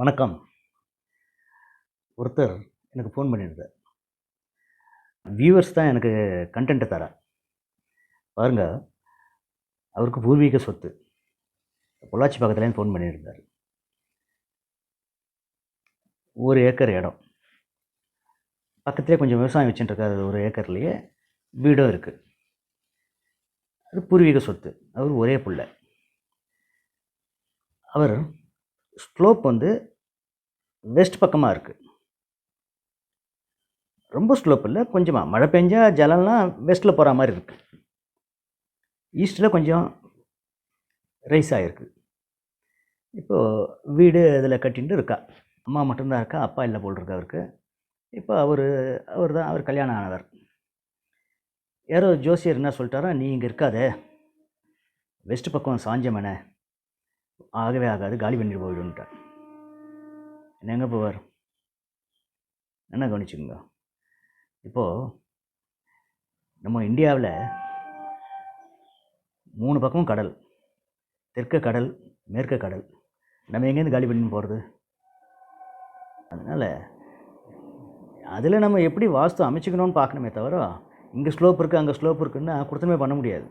வணக்கம். ஒருத்தர் எனக்கு ஃபோன் பண்ணியிருந்தார் வியூவர்ஸ் தான் எனக்கு கண்டென்ட்டை தரார் பாருங்கள் அவருக்கு பூர்வீக சொத்து. பொள்ளாச்சி பக்கத்துலேருந்து ஃபோன் பண்ணியிருந்தார் ஒரு ஏக்கர் இடம். பக்கத்துலேயே கொஞ்சம் விவசாயம் வச்சுட்டுருக்காரு ஒரு ஏக்கர்லேயே வீடும் இருக்குது அது பூர்வீக சொத்து. அவர் ஒரே பிள்ளை. அவர் ஸ்லோப் வந்து வெஸ்ட் பக்கமாக இருக்குது ரொம்ப ஸ்லோப் இல்லை கொஞ்சமாக மழை பெஞ்சால் ஜலம்லாம் வெஸ்ட்டில் போகிற மாதிரி இருக்குது ஈஸ்டில் கொஞ்சம் ரைஸ் ஆகிருக்கு இப்போது வீடு அதில் கட்டிட்டு இருக்கா. அம்மா மட்டும்தான் இருக்கா? அப்பா இல்லை போல் இருக்கா அவருக்கு. இப்போ அவர் அவர் தான் அவர் கல்யாணம் ஆனவர். யாரோ ஜோசியர் என்ன சொல்லிட்டாரா? நீ இங்கே இருக்காதே. வெஸ்ட் பக்கம் சாஞ்சமனே ஆகவே ஆகாது காலி பண்ணிட்டு போயிடும்ட்டார் என்ன எங்கே போவார்? என்ன கவனிச்சுக்கோங்க. இப்போது நம்ம இந்தியாவில் மூணு பக்கமும் கடல். தெற்க கடல் மேற்க கடல். நம்ம எங்கேருந்து காலி பண்ணி போகிறது அதனால் அதில் நம்ம எப்படி வாஸ்து அமைச்சிக்கணும்னு பார்க்கணுமே தவிர இங்கே ஸ்லோப் இருக்குது அங்கே ஸ்லோப் இருக்குன்னா கொடுத்தமே பண்ண முடியாது.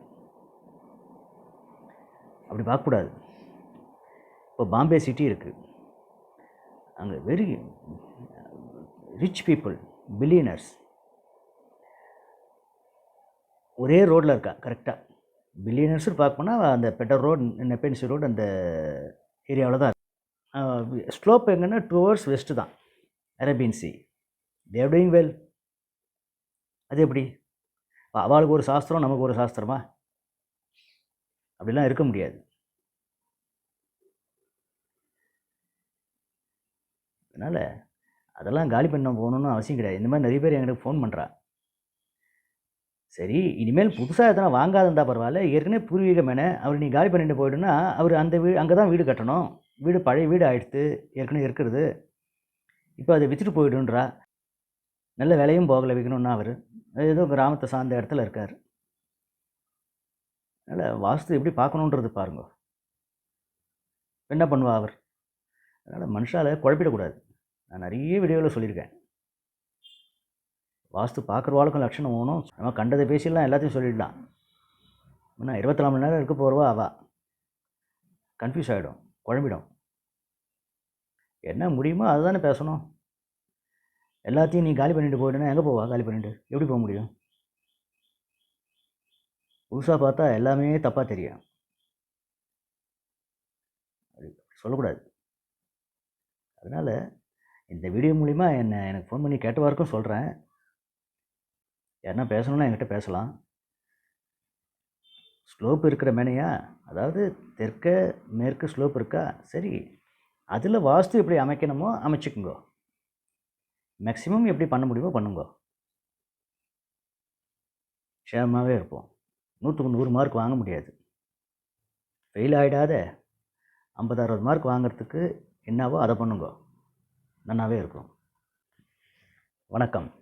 அப்படி பார்க்கக்கூடாது. இப்போ பாம்பே சிட்டி இருக்குது அங்கே வெரி ரிச் பீப்புள் பில்லியனர்ஸ் ஒரே ரோட்டில் இருக்கா கரெக்டாக பில்லியனர்ஸும் பார்க்க போனால் அந்த பெட்டர் ரோடு நெப்பென்சி ரோடு அந்த ஏரியாவில் தான் ஸ்லோப் எங்கன்னா டூ ஹவர்ஸ் வெஸ்ட்டு தான் Arabian sea Dev doing well அது எப்படி? அவளுக்கு ஒரு சாஸ்திரம் நமக்கு ஒரு சாஸ்திரமா? அப்படிலாம் இருக்க முடியாது. அதனால் அதெல்லாம் காலி பண்ண போகணுன்னு அவசியம் கிடையாது. இந்த மாதிரி நிறைய பேர் எங்களுக்கு ஃபோன் பண்ணுறா சரி இனிமேல் புதுசாக எதனா வாங்காதிருந்தால் பரவாயில்ல. ஏற்கனவே பூர்வீகமேனே அவர் நீ காலி பண்ணிட்டு போய்ட்டுன்னா அவர் அந்த வீடு அங்கே தான் வீடு கட்டணும். வீடு பழைய வீடு ஆகிடுத்து ஏற்கனவே இருக்கிறது. இப்போ அதை விற்றுட்டு போயிடுன்றா. நல்ல விலையும் போகலை வைக்கணும்னா அவர். ஏதோ கிராமத்தை சார்ந்த இடத்துல இருக்கார். அதனால் வாஸ்து எப்படி பார்க்கணுன்றது பாருங்க. என்ன பண்ணுவா அவர்? அதனால் மனுஷால் குழப்பிடக்கூடாது. நான் நிறைய வீடியோவில் சொல்லியிருக்கேன். வாஸ்து பார்க்குறவாளுக்கும் லட்சணம் ஓணும் நம்ம கண்டதை பேசிடலாம் எல்லாத்தையும் சொல்லிடலாம். ஏன்னா இருபத்தி நாலு மணி நேரம் இருக்க போகிறவா அவா. கன்ஃபியூஸ் ஆகிடும் குழம்பிடும். என்ன முடியுமோ அதுதானே பேசணும். எல்லாத்தையும் நீ காலி பண்ணிட்டு போயிடுனா எங்கே போவா காலி பண்ணிட்டு? எப்படி போக முடியும்? புதுசாக பார்த்தா எல்லாமே தப்பாக தெரியும். சொல்லக்கூடாது. அதனால் இந்த வீடியோ மூலிமா என்னை எனக்கு ஃபோன் பண்ணி கேட்டவாருக்கும் சொல்கிறேன் யாருன்னா பேசணுன்னா என்கிட்ட பேசலாம். ஸ்லோப் இருக்கிற மேனையா? அதாவது தெற்க மேற்கு ஸ்லோப் இருக்கா? சரி அதில் வாஸ்து எப்படி அமைக்கணுமோ அமைச்சுக்குங்கோ. மேக்ஸிமம் எப்படி பண்ண முடியுமோ பண்ணுங்கோ. க்ஷேமமாகவே இருப்போம். நூற்றுக்கு நூறு மார்க் வாங்க முடியாது. ஃபெயில் ஆகிடாத ஐம்பது அறுபது மார்க் வாங்குறதுக்கு என்னவோ அதை பண்ணுங்கோ. நல்லாவே இருக்கும். வணக்கம்.